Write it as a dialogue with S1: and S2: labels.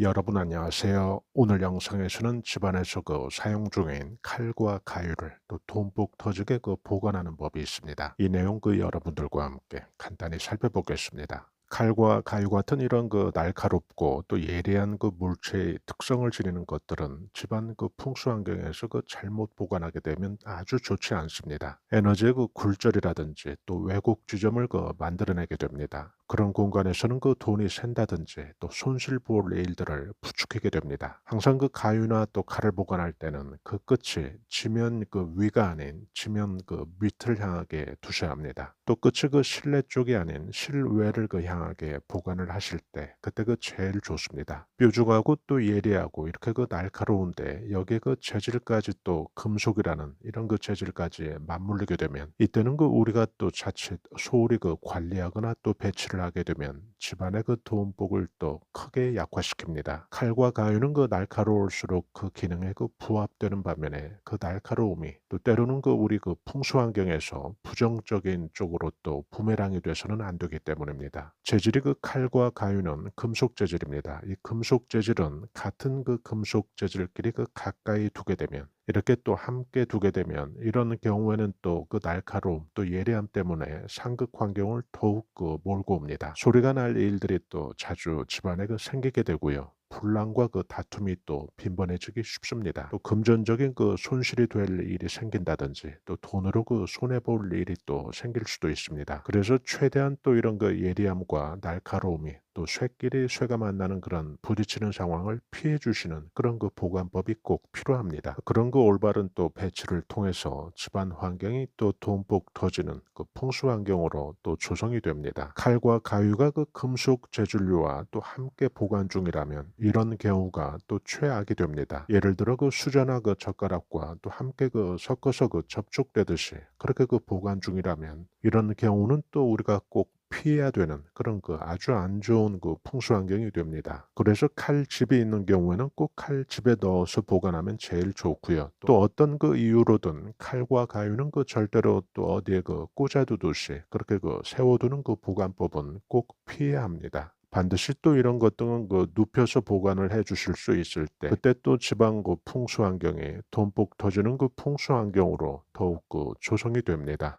S1: 여러분 안녕하세요. 오늘 영상에서는 집안에서 그 사용 중인 칼과 가위를 또 돈복 터지게 그 보관하는 법이 있습니다. 이 내용 그 여러분들과 함께 간단히 살펴보겠습니다. 칼과 가위 같은 이런 그 날카롭고 또 예리한 그 물체의 특성을 지니는 것들은 집안 그 풍수 환경에서 그 잘못 보관하게 되면 아주 좋지 않습니다. 에너지의 그 굴절이라든지 또 왜곡 지점을 그 만들어내게 됩니다. 그런 공간에서는 그 돈이 샌다든지 또 손실 볼 일들을 부추기게 됩니다. 항상 그 가위나 또 칼을 보관할 때는 그 끝이 지면 그 위가 아닌 지면 그 밑을 향하게 두셔야 합니다. 또 끝이 그 실내 쪽이 아닌 실외를 그 향하게 보관을 하실 때 그때 그 제일 좋습니다. 뾰족하고 또 예리하고 이렇게 그 날카로운데 여기에 그 재질까지 또 금속이라는 이런 그 재질까지 맞물리게 되면 이때는 그 우리가 또 자칫 소홀히 그 관리하거나 또 배치를 하게 되면 집안의 그 돈복을 또 크게 약화시킵니다. 칼과 가위는 그 날카로울수록 그 기능에 그 부합되는 반면에 그 날카로움이 또 때로는 그 우리 그 풍수 환경에서 부정적인 쪽으로 또 부메랑이 돼서는 안 되기 때문입니다. 재질이 그 칼과 가위는 금속 재질입니다. 이 금속 재질은 같은 그 금속 재질끼리 그 가까이 두게 되면 이렇게 또 함께 두게 되면 이런 경우에는 또 그 날카로움 또 예리함 때문에 상극 환경을 더욱 그 몰고 옵니다. 소리가 날 일들이 또 자주 집안에 그 생기게 되고요. 분란과 그 다툼이 또 빈번해지기 쉽습니다. 또 금전적인 그 손실이 될 일이 생긴다든지 또 돈으로 그 손해 볼 일이 또 생길 수도 있습니다. 그래서 최대한 또 이런 그 예리함과 날카로움이 또 쇠끼리 쇠가 만나는 그런 부딪히는 상황을 피해 주시는 그런 그 보관법이 꼭 필요합니다. 그런 그 올바른 또 배치를 통해서 집안 환경이 또 돈복 터지는 그 풍수 환경으로 또 조성이 됩니다. 칼과 가위가 그 금속 재질류와 또 함께 보관 중이라면 이런 경우가 또 최악이 됩니다. 예를 들어 그 수저나 그 젓가락과 또 함께 그 섞어서 그 접촉되듯이 그렇게 그 보관 중이라면 이런 경우는 또 우리가 꼭 피해야 되는 그런 그 아주 안 좋은 그 풍수 환경이 됩니다. 그래서 칼집이 있는 경우에는 꼭 칼집에 넣어서 보관하면 제일 좋고요. 또 어떤 그 이유로든 칼과 가위는 그 절대로 또 어디에 그 꽂아두듯이 그렇게 그 세워두는 그 보관법은 꼭 피해야 합니다. 반드시 또 이런 것들은 그 눕혀서 보관을 해 주실 수 있을 때 그때 또 지방 그 풍수 환경이 돈복 터지는 그 풍수 환경으로 더욱 그 조성이 됩니다.